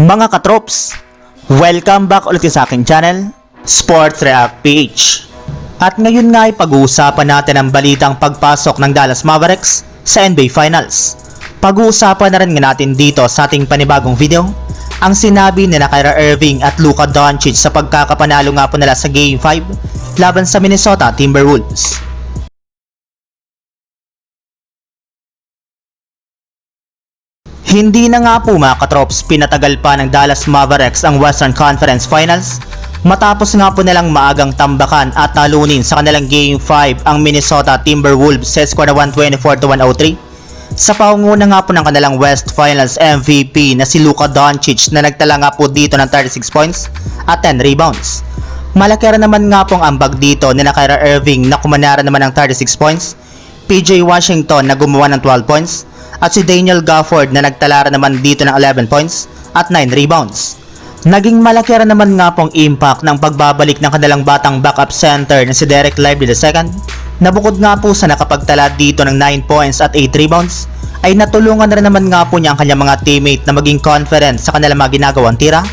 Mga katrops, welcome back ulit sa aking channel, Sports React PH. At ngayon nga ay pag-uusapan natin ang balitang pagpasok ng Dallas Mavericks sa NBA Finals. Pag-uusapan na rin natin dito sa ating panibagong video ang sinabi ni Kyra Irving at Luka Doncic sa pagkakapanalo nga po nila sa Game 5 laban sa Minnesota Timberwolves. Hindi na nga po mga katrops pinatagal pa ng Dallas Mavericks ang Western Conference Finals. Matapos nga po nilang maagang tambakan at talunin sa kanilang Game 5 ang Minnesota Timberwolves sa score na 124 to 103 sa paunguna nga po ng kanilang West Finals MVP na si Luka Doncic na nagtala nga po dito ng 36 points at 10 rebounds. Malaki rin naman nga pong ambag dito ni Kyra Irving na kumanara naman ng 36 points, PJ Washington na gumawa ng 12 points, at si Daniel Gafford na nagtala naman dito ng 11 points at 9 rebounds. Naging malaki rin naman nga pong impact ng pagbabalik ng kanilang batang backup center na si Derek Lively II na bukod nga po sa nakapagtala dito ng 9 points at 8 rebounds ay natulungan na rin naman nga po niya ang kanyang mga teammate na maging confident sa kanilang mga ginagawang tira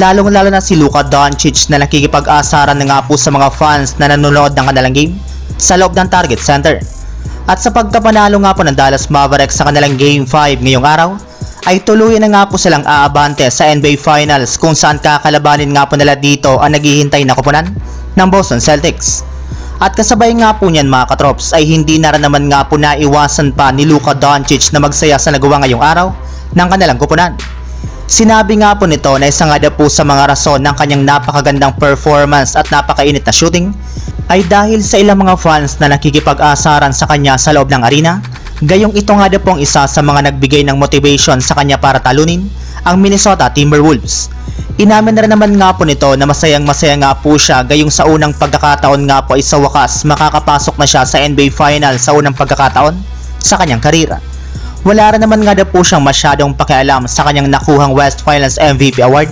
lalong lalo na si Luka Doncic na nakikipag-asaran na nga po sa mga fans na nanonood ng kanilang game sa loob ng target center. At sa pagkapanalo nga po ng Dallas Mavericks sa kanilang Game 5 ngayong araw, ay tuluyan na nga po silang aabante sa NBA Finals kung saan kakalabanin nga po nila dito ang naghihintay na kupunan ng Boston Celtics. At kasabay nga po niyan mga katrops ay hindi na naman nga po naiwasan pa ni Luka Doncic na magsaya sa nagawa ngayong araw ng kanilang kupunan. Sinabi nga po nito na isa nga po sa mga rason ng kanyang napakagandang performance at napakainit na shooting ay dahil sa ilang mga fans na nakikipag-asaran sa kanya sa loob ng arena. Gayong ito nga daw pong isa sa mga nagbigay ng motivation sa kanya para talunin ang Minnesota Timberwolves. Inamin na rin naman nga po nito na masayang masaya nga po siya gayong sa unang pagkakataon nga po ay sa wakas makakapasok na siya sa NBA Final sa unang pagkakataon sa kanyang karira. Wala rin naman nga daw po siyang masyadong pakialam sa kanyang nakuhang West Finals MVP award.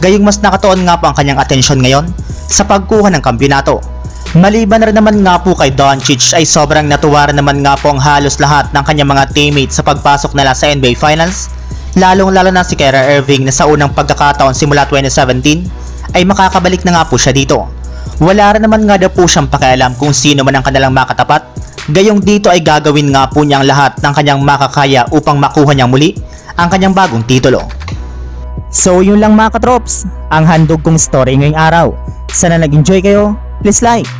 Gayong mas nakatuon nga po ang kanyang atensyon ngayon sa pagkuha ng kampiyonato. Maliban na naman nga po kay Doncic ay sobrang natuwa naman nga po ang halos lahat ng kanyang mga teammates sa pagpasok nila sa NBA Finals. Lalong lalo na si Kyra Irving na sa unang pagkakataon simula 2017 ay makakabalik na nga po siya dito. Wala rin naman nga daw po siyang pakialam kung sino man ang kanilang makatapat Gayong dito ay gagawin nga po niya ang lahat ng kanyang makakaya upang makuha niyang muli ang kanyang bagong titulo. So yun lang mga katrops, ang handog kong story ngayong araw. Sana nag-enjoy kayo, please like